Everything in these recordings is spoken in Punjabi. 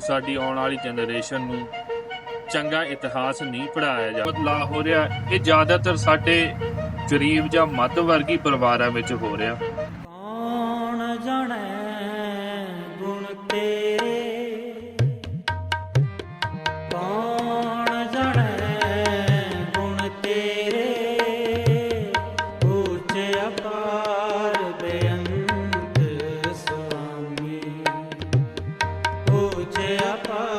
ਸਾਡੀ ਆਉਣ ਵਾਲੀ ਜਨਰੇਸ਼ਨ ਨੂੰ ਚੰਗਾ ਇਤਿਹਾਸ ਨਹੀਂ ਪੜਾਇਆ ਜਾ ਬਦਲਾਅ ਹੋ ਰਿਹਾ ਇਹ ਜ਼ਿਆਦਾਤਰ ਸਾਡੇ ਗਰੀਬ ਜਾਂ ਮੱਧ ਵਰਗੀ ਪਰਿਵਾਰਾਂ ਵਿੱਚ ਹੋ ਰਿਹਾ। ਕੌਣ ਜਾਣੈ ਉੱਚ ਅਪਾਰ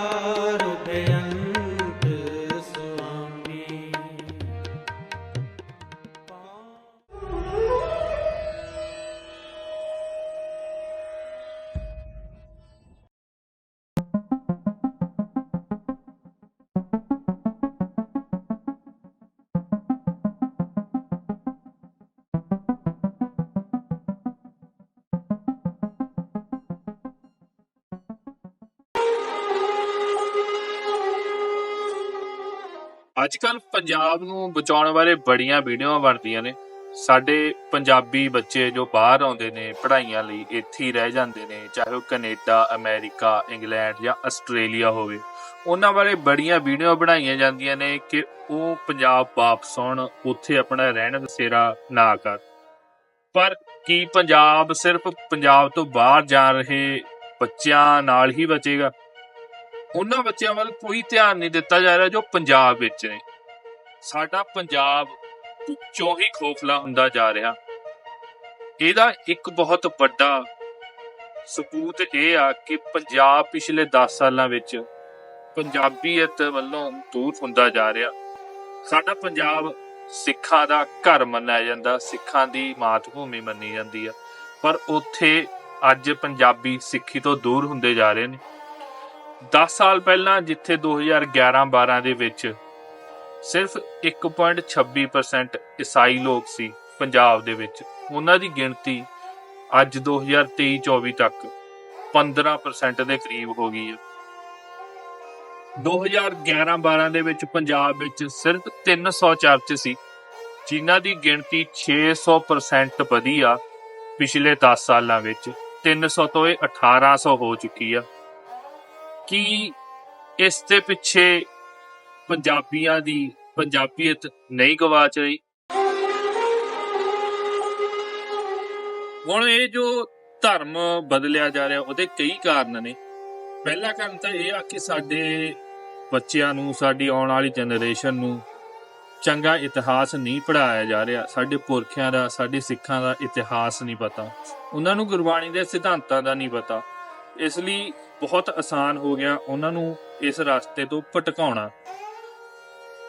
ਅੱਜ ਕੱਲ ਪੰਜਾਬ ਨੂੰ ਬਚਾਉਣ ਬਾਰੇ ਬੜੀਆਂ ਵੀਡੀਓਆਂ ਬਣਦੀਆਂ ਨੇ। ਸਾਡੇ ਪੰਜਾਬੀ ਬੱਚੇ ਜੋ ਬਾਹਰ ਆਉਂਦੇ ਨੇ ਪੜ੍ਹਾਈਆਂ ਲਈ, ਇੱਥੇ ਹੀ ਰਹਿ ਜਾਂਦੇ ਨੇ, ਚਾਹੇ ਉਹ ਕੈਨੇਡਾ, ਅਮਰੀਕਾ, ਇੰਗਲੈਂਡ ਜਾਂ ਆਸਟ੍ਰੇਲੀਆ ਹੋਵੇ। ਉਹਨਾਂ ਬਾਰੇ ਬੜੀਆਂ ਵੀਡੀਓ ਬਣਾਈਆਂ ਜਾਂਦੀਆਂ ਨੇ ਕਿ ਉਹ ਪੰਜਾਬ ਵਾਪਸ ਆਉਣ, ਉੱਥੇ ਆਪਣਾ ਰਹਿਣ ਬਸੇਰਾ ਨਾ ਕਰ। ਪਰ ਕੀ ਪੰਜਾਬ ਸਿਰਫ ਪੰਜਾਬ ਤੋਂ ਬਾਹਰ ਜਾ ਰਹੇ ਬੱਚਿਆਂ ਨਾਲ ਹੀ ਬਚੇਗਾ? ਉਹਨਾਂ ਬੱਚਿਆਂ ਵੱਲ ਕੋਈ ਧਿਆਨ ਨਹੀਂ ਦਿੱਤਾ ਜਾ ਰਿਹਾ ਜੋ ਪੰਜਾਬ ਵਿੱਚ ਨੇ। ਸਾਡਾ ਪੰਜਾਬ ਚੋਂ ਹੀ ਖੋਖਲਾ ਹੁੰਦਾ ਜਾ ਰਿਹਾ। ਇਹਦਾ ਇੱਕ ਬਹੁਤ ਵੱਡਾ ਸਬੂਤ ਇਹ ਆ ਕਿ ਪੰਜਾਬ ਪਿਛਲੇ 10 ਸਾਲਾਂ ਵਿੱਚ ਪੰਜਾਬੀਅਤ ਵੱਲੋਂ ਦੂਰ ਹੁੰਦਾ ਜਾ ਰਿਹਾ। ਸਾਡਾ ਪੰਜਾਬ ਸਿੱਖਾਂ ਦਾ ਘਰ ਮੰਨਿਆ ਜਾਂਦਾ, ਸਿੱਖਾਂ ਦੀ ਮਾਤ ਭੂਮੀ ਮੰਨੀ ਜਾਂਦੀ ਆ। ਪਰ ਉੱਥੇ ਅੱਜ ਪੰਜਾਬੀ ਸਿੱਖੀ ਤੋਂ ਦੂਰ ਹੁੰਦੇ ਜਾ ਰਹੇ ਨੇ। 10 ਸਾਲ ਪਹਿਲਾਂ ਜਿੱਥੇ 2011-12 ਦੇ ਵਿੱਚ ਸਿਰਫ 1.26% ਈਸਾਈ ਲੋਕ ਸੀ ਪੰਜਾਬ ਦੇ ਵਿੱਚ, ਉਹਨਾਂ ਦੀ ਗਿਣਤੀ ਅੱਜ 2023-24 ਤੱਕ 15% ਦੇ ਕਰੀਬ ਹੋ ਗਈ ਹੈ। 2011-12 ਦੇ ਵਿੱਚ ਪੰਜਾਬ ਵਿੱਚ ਸਿਰਫ 300 ਚਰਚ ਸੀ, ਜਿਨ੍ਹਾਂ ਦੀ ਗਿਣਤੀ 600% ਵਧੀ ਆ ਪਿਛਲੇ 10 ਸਾਲਾਂ ਵਿੱਚ 300 ਤੋਂ ਇਹ 1800 ਹੋ ਚੁੱਕੀ ਆ। ਕਿ ਇਸ ਦੇ ਪਿੱਛੇ ਪੰਜਾਬੀਆਂ ਦੀ ਪੰਜਾਬੀਅਤ ਨਹੀਂ ਗਵਾਚ ਰਹੀ। ਹੁਣ ਇਹ ਜੋ ਧਰਮ ਬਦਲਿਆ ਜਾ ਰਿਹਾ, ਉਹਦੇ ਕਈ ਕਾਰਨ ਨੇ। ਪਹਿਲਾ ਕਾਰਨ ਤਾਂ ਇਹ ਆ ਕਿ ਸਾਡੇ ਬੱਚਿਆਂ ਨੂੰ, ਸਾਡੀ ਆਉਣ ਵਾਲੀ ਜਨਰੇਸ਼ਨ ਨੂੰ ਚੰਗਾ ਇਤਿਹਾਸ ਨਹੀਂ ਪੜਾਇਆ ਜਾ ਰਿਹਾ। ਸਾਡੇ ਪੁਰਖਿਆਂ ਦਾ, ਸਾਡੇ ਸਿੱਖਾਂ ਦਾ ਇਤਿਹਾਸ ਨਹੀਂ ਪਤਾ। ਉਹਨਾਂ ਨੂੰ ਗੁਰਬਾਣੀ ਦੇ ਸਿਧਾਂਤਾਂ ਦਾ ਨਹੀਂ ਪਤਾ। ਇਸ ਲਈ ਬਹੁਤ ਆਸਾਨ ਹੋ ਗਿਆ ਉਹਨਾਂ ਨੂੰ ਇਸ ਰਸਤੇ ਤੋਂ ਭਟਕਾਉਣਾ।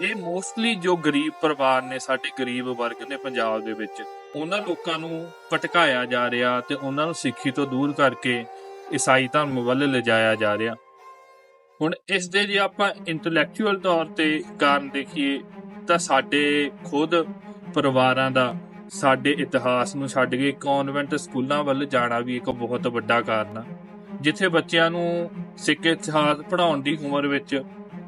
ਇਹ ਮੋਸਟਲੀ ਜੋ ਗਰੀਬ ਪਰਿਵਾਰ ਨੇ, ਸਾਡੇ ਗਰੀਬ ਵਰਗ ਨੇ ਪੰਜਾਬ ਦੇ ਵਿੱਚ, ਉਹਨਾਂ ਲੋਕਾਂ ਨੂੰ ਭਟਕਾਇਆ ਜਾ ਰਿਹਾ ਤੇ ਉਹਨਾਂ ਨੂੰ ਸਿੱਖੀ ਤੋਂ ਦੂਰ ਕਰਕੇ ਈਸਾਈ ਧਰਮ ਵੱਲ ਲਿਜਾਇਆ ਜਾ ਰਿਹਾ। ਹੁਣ ਇਸ ਦੇ ਜੇ ਆਪਾਂ ਇੰਟੈਲੈਕਚੁਅਲ ਤੌਰ ਤੇ ਕਾਰਨ ਦੇਖੀਏ, ਤਾਂ ਸਾਡੇ ਖੁਦ ਪਰਿਵਾਰਾਂ ਦਾ, ਸਾਡੇ ਇਤਿਹਾਸ ਨੂੰ ਛੱਡ ਕੇ ਕਨਵੈਂਟ ਸਕੂਲਾਂ ਵੱਲ ਜਾਣਾ ਵੀ ਇੱਕ ਬਹੁਤ ਵੱਡਾ ਕਾਰਨ ਆ। ਜਿੱਥੇ ਬੱਚਿਆਂ ਨੂੰ ਸਿੱਖ ਇਤਿਹਾਸ ਪੜ੍ਹਾਉਣ ਦੀ ਉਮਰ ਵਿੱਚ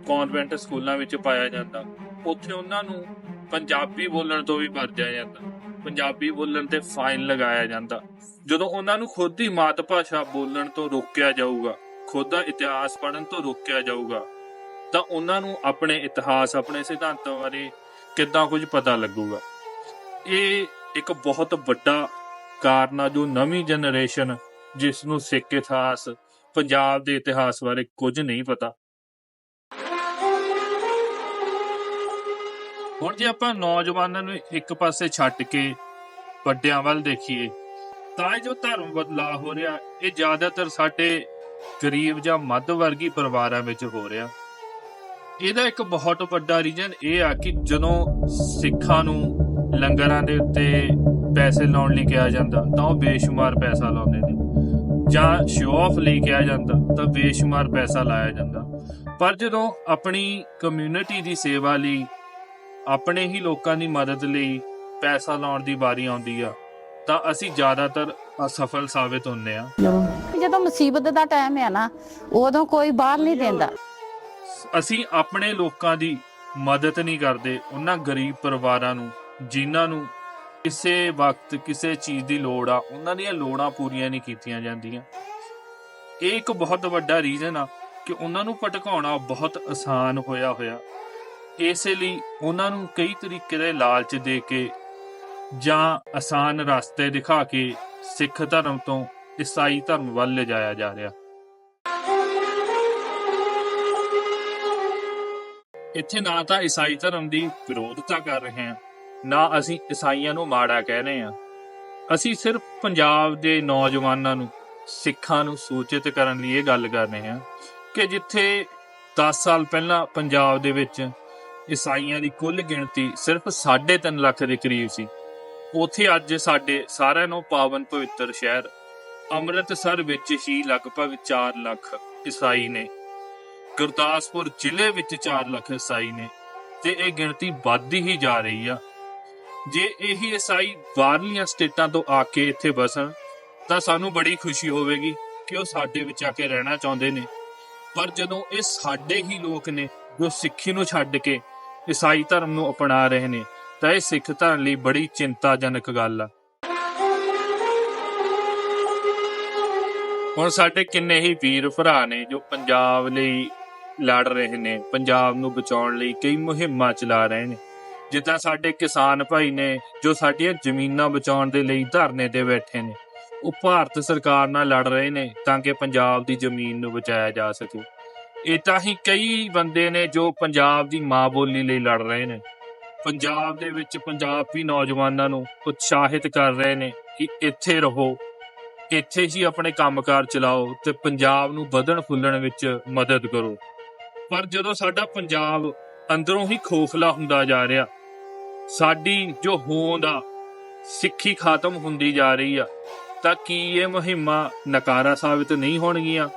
ਕਨਵੈਂਟ ਸਕੂਲਾਂ ਵਿੱਚ ਪਾਇਆ ਜਾਂਦਾ, ਉੱਥੇ ਉਹਨਾਂ ਨੂੰ ਪੰਜਾਬੀ ਬੋਲਣ ਤੋਂ ਵੀ ਵਰਜਿਆ ਜਾਂਦਾ, ਪੰਜਾਬੀ ਬੋਲਣ ਤੇ ਫਾਈਨ ਲਗਾਇਆ ਜਾਂਦਾ। ਜਦੋਂ ਉਹਨਾਂ ਨੂੰ ਖੁਦ ਦੀ ਮਾਤ ਭਾਸ਼ਾ ਬੋਲਣ ਤੋਂ ਰੋਕਿਆ ਜਾਊਗਾ, ਖੁਦ ਦਾ ਇਤਿਹਾਸ ਪੜ੍ਹਨ ਤੋਂ ਰੋਕਿਆ ਜਾਊਗਾ, ਤਾਂ ਉਹਨਾਂ ਨੂੰ ਆਪਣੇ ਇਤਿਹਾਸ, ਆਪਣੇ ਸਿਧਾਂਤਾਂ ਬਾਰੇ ਕਿੱਦਾਂ ਕੁਝ ਪਤਾ ਲੱਗੂਗਾ। ਇਹ ਇੱਕ ਬਹੁਤ ਵੱਡਾ ਕਾਰਨ ਆ ਜੋ ਨਵੀਂ ਜਨਰੇਸ਼ਨ ਜਿਸ ਨੂੰ ਸਿੱਖ ਇਤਿਹਾਸ, ਪੰਜਾਬ ਦੇ ਇਤਿਹਾਸ ਬਾਰੇ ਕੁਝ ਨਹੀਂ ਪਤਾ। ਹੁਣ ਜੇ ਆਪਾਂ ਨੌਜਵਾਨਾਂ ਨੂੰ ਇੱਕ ਪਾਸੇ ਛੱਡ ਕੇ ਵੱਡਿਆਂ ਵੱਲ ਦੇਖੀਏ, ਤਾਂ ਇਹ ਜੋ ਧਰਮ ਬਦਲਾਅ ਹੋ ਰਿਹਾ, ਇਹ ਜ਼ਿਆਦਾਤਰ ਸਾਡੇ ਗਰੀਬ ਜਾਂ ਮੱਧ ਵਰਗੀ ਪਰਿਵਾਰਾਂ ਵਿੱਚ ਹੋ ਰਿਹਾ। ਇਹਦਾ ਇੱਕ ਬਹੁਤ ਵੱਡਾ ਰੀਜਨ ਇਹ ਆ ਕਿ ਜਦੋਂ ਸਿੱਖਾਂ ਨੂੰ ਲੰਗਰਾਂ ਦੇ ਉੱਤੇ ਪੈਸੇ ਲਾਉਣ ਲਈ ਕਿਹਾ ਜਾਂਦਾ, ਤਾਂ ਉਹ ਬੇਸ਼ੁਮਾਰ ਪੈਸਾ ਲਾਉਂਦੇ ਨੇ। ਜਾਂ ਸ਼ੋਅ ਆਫ ਲਈ ਕਿਹਾ ਜਾਂਦਾ ਤਾਂ ਬੇਸ਼ੁਮਾਰ ਪੈਸਾ ਲਾਇਆ ਜਾਂਦਾ। ਪਰ ਜਦੋਂ ਆਪਣੀ ਕਮਿਊਨਿਟੀ ਦੀ ਸੇਵਾ ਲਈ ਆਪਣੇ ਹੀ ਲੋਕਾਂ ਦੀ ਮਦਦ ਲਈ ਪੈਸਾ ਲਾਉਣ ਦੀ ਵਾਰੀ ਆਉਂਦੀ ਆ ਤਾਂ ਅਸੀਂ ਜ਼ਿਆਦਾਤਰ ਅਸਫਲ ਸਾਬਿਤ ਹੁੰਦੇ ਆ। ਜਦੋਂ ਮੁਸੀਬਤ ਦਾ ਟਾਈਮ ਹੈ ਨਾ ਉਦੋਂ ਕੋਈ ਬਾਹਰ ਨਹੀਂ ਦਿੰਦਾ। ਅਸੀਂ ਆਪਣੇ ਲੋਕਾਂ ਦੀ ਮਦਦ ਨਹੀਂ ਕਰਦੇ ਉਹਨਾਂ ਗਰੀਬ ਪਰਿਵਾਰਾਂ ਨੂੰ ਜਿਨ੍ਹਾਂ ਨੂੰ ਕਿਸੇ ਵਕਤ ਕਿਸੇ ਚੀਜ਼ ਦੀ ਲੋੜ ਆ, ਉਹਨਾਂ ਦੀਆਂ ਲੋੜਾਂ ਪੂਰੀਆਂ ਨਹੀਂ ਕੀਤੀਆਂ ਜਾਂਦੀਆਂ। ਇਹ ਇੱਕ ਬਹੁਤ ਵੱਡਾ ਰੀਜ਼ਨ ਆ ਕਿ ਉਹਨਾਂ ਨੂੰ ਭਟਕਾਉਣਾ ਬਹੁਤ ਆਸਾਨ ਹੋਇਆ ਹੋਇਆ। ਇਸੇ ਲਈ ਉਹਨਾਂ ਨੂੰ ਕਈ ਤਰੀਕੇ ਦੇ ਲਾਲਚ ਦੇ ਕੇ ਜਾਂ ਆਸਾਨ ਰਸਤੇ ਦਿਖਾ ਕੇ ਸਿੱਖ ਧਰਮ ਤੋਂ ਈਸਾਈ ਧਰਮ ਵੱਲ ਲਿਜਾਇਆ ਜਾ ਰਿਹਾ। ਇੱਥੇ ਨਾ ਤਾਂ ਈਸਾਈ ਧਰਮ ਦੀ ਵਿਰੋਧਤਾ ਕਰ ਰਹੇ ਹਾਂ ਨਾ ਅਸੀਂ ਈਸਾਈਆਂ ਨੂੰ ਮਾੜਾ ਕਹਿ ਰਹੇ ਹਾਂ। ਅਸੀਂ ਸਿਰਫ ਪੰਜਾਬ ਦੇ ਨੌਜਵਾਨਾਂ ਨੂੰ, ਸਿੱਖਾਂ ਨੂੰ ਸੂਚਿਤ ਕਰਨ ਲਈ ਇਹ ਗੱਲ ਕਰ ਰਹੇ ਹਾਂ ਕਿ ਜਿੱਥੇ 10 ਸਾਲ ਪਹਿਲਾਂ ਪੰਜਾਬ ਦੇ ਵਿੱਚ ਈਸਾਈਆਂ ਦੀ ਕੁੱਲ ਗਿਣਤੀ ਸਿਰਫ 3.5 ਲੱਖ ਦੇ ਕਰੀਬ ਸੀ, ਉਥੇ ਅੱਜ ਸਾਡੇ ਸਾਰਿਆਂ ਨੂੰ ਪਾਵਨ ਪਵਿੱਤਰ ਸ਼ਹਿਰ ਅੰਮ੍ਰਿਤਸਰ ਵਿੱਚ ਹੀ ਲਗਭਗ 4 ਲੱਖ ਈਸਾਈ ਨੇ, ਗੁਰਦਾਸਪੁਰ ਜ਼ਿਲ੍ਹੇ ਵਿੱਚ 4 ਲੱਖ ਈਸਾਈ ਨੇ ਤੇ ਇਹ ਗਿਣਤੀ ਵੱਧਦੀ ਹੀ ਜਾ ਰਹੀ ਆ। ਜੇ ਇਹੀ ਈਸਾਈ ਬਾਹਰਲੀਆਂ ਸਟੇਟਾਂ ਤੋਂ ਆ ਕੇ ਇੱਥੇ ਵਸਣ ਤਾਂ ਸਾਨੂੰ ਬੜੀ ਖੁਸ਼ੀ ਹੋਵੇਗੀ ਕਿ ਉਹ ਸਾਡੇ ਵਿੱਚ ਆ ਕੇ ਰਹਿਣਾ ਚਾਹੁੰਦੇ ਨੇ। ਪਰ ਜਦੋਂ ਇਹ ਸਾਡੇ ਹੀ ਲੋਕ ਨੇ, ਜੋ ਸਿੱਖੀ ਨੂੰ ਛੱਡ ਕੇ ਈਸਾਈ ਧਰਮ ਨੂੰ ਅਪਣਾ ਰਹੇ ਨੇ, ਤਾਂ ਇਹ ਸਿੱਖ ਧਰਮ ਲਈ ਬੜੀ ਚਿੰਤਾਜਨਕ ਗੱਲ ਆ। ਹੁਣ ਸਾਡੇ ਕਿੰਨੇ ਹੀ ਵੀਰ ਭਰਾ ਨੇ ਜੋ ਪੰਜਾਬ ਲਈ ਲੜ ਰਹੇ ਨੇ, ਪੰਜਾਬ ਨੂੰ ਬਚਾਉਣ ਲਈ ਕਈ ਮੁਹਿੰਮਾਂ ਚਲਾ ਰਹੇ ਨੇ। ਜਿੱਦਾਂ ਸਾਡੇ ਕਿਸਾਨ ਭਾਈ ਨੇ, ਜੋ ਸਾਡੀਆਂ ਜ਼ਮੀਨਾਂ ਬਚਾਉਣ ਦੇ ਲਈ ਧਰਨੇ ਤੇ ਬੈਠੇ ਨੇ, ਉਹ ਭਾਰਤ ਸਰਕਾਰ ਨਾਲ ਲੜ ਰਹੇ ਨੇ ਤਾਂ ਕਿ ਪੰਜਾਬ ਦੀ ਜ਼ਮੀਨ ਨੂੰ ਬਚਾਇਆ ਜਾ ਸਕੇ। ਇਹ ਹੀ ਕਈ ਬੰਦੇ ਨੇ ਜੋ ਪੰਜਾਬ ਦੀ ਮਾਂ ਬੋਲੀ ਲਈ ਲੜ ਰਹੇ ਨੇ। ਪੰਜਾਬ ਦੇ ਵਿੱਚ ਪੰਜਾਬੀ ਨੌਜਵਾਨਾਂ ਨੂੰ ਉਤਸ਼ਾਹਿਤ ਕਰ ਰਹੇ ਨੇ ਕਿ ਇੱਥੇ ਰਹੋ, ਇੱਥੇ ਹੀ ਆਪਣੇ ਕੰਮਕਾਰ ਚਲਾਓ ਤੇ ਪੰਜਾਬ ਨੂੰ ਵਧਣ ਫੁੱਲਣ ਵਿੱਚ ਮਦਦ ਕਰੋ। ਪਰ ਜਦੋਂ ਸਾਡਾ ਪੰਜਾਬ ਅੰਦਰੋਂ ਹੀ ਖੋਖਲਾ ਹੁੰਦਾ ਜਾ ਰਿਹਾ ਸਾਡੀ ਜੋ ਹੋਂਦ ਆ, ਸਿੱਖੀ ਖਾਤਮ ਹੁੰਦੀ ਜਾ ਰਹੀ ਆ, ਤਾਂ ਕੀ ਇਹ ਮੁਹਿੰਮਾਂ ਨਕਾਰਾ ਸਾਬਿਤ ਨਹੀਂ ਹੋਣਗੀਆਂ?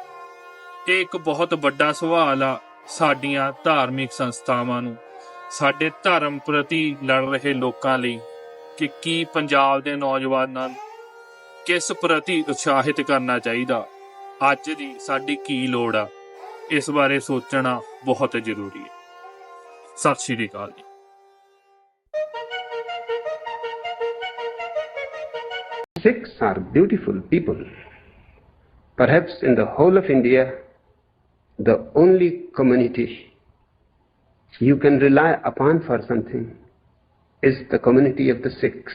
ਇਹ ਇੱਕ ਬਹੁਤ ਵੱਡਾ ਸਵਾਲ ਆ ਸਾਡੀਆਂ ਧਾਰਮਿਕ ਸੰਸਥਾਵਾਂ ਨੂੰ, ਸਾਡੇ ਧਰਮ ਪ੍ਰਤੀ ਲੜ ਰਹੇ ਲੋਕਾਂ ਲਈ, ਕਿ ਕੀ ਪੰਜਾਬ ਦੇ ਨੌਜਵਾਨਾਂ ਨੂੰ ਕਿਸ ਪ੍ਰਤੀ ਉਤਸ਼ਾਹਿਤ ਕਰਨਾ ਚਾਹੀਦਾ? ਅੱਜ ਦੀ ਸਾਡੀ ਕੀ ਲੋੜ ਆ? ਇਸ ਬਾਰੇ ਸੋਚਣਾ ਬਹੁਤ ਜ਼ਰੂਰੀ ਹੈ। ਸਤਿ ਸ਼੍ਰੀ ਅਕਾਲ ਜੀ। Sikhs are beautiful people. Perhaps in the whole of India, the only community you can rely upon for something is the community of the Sikhs.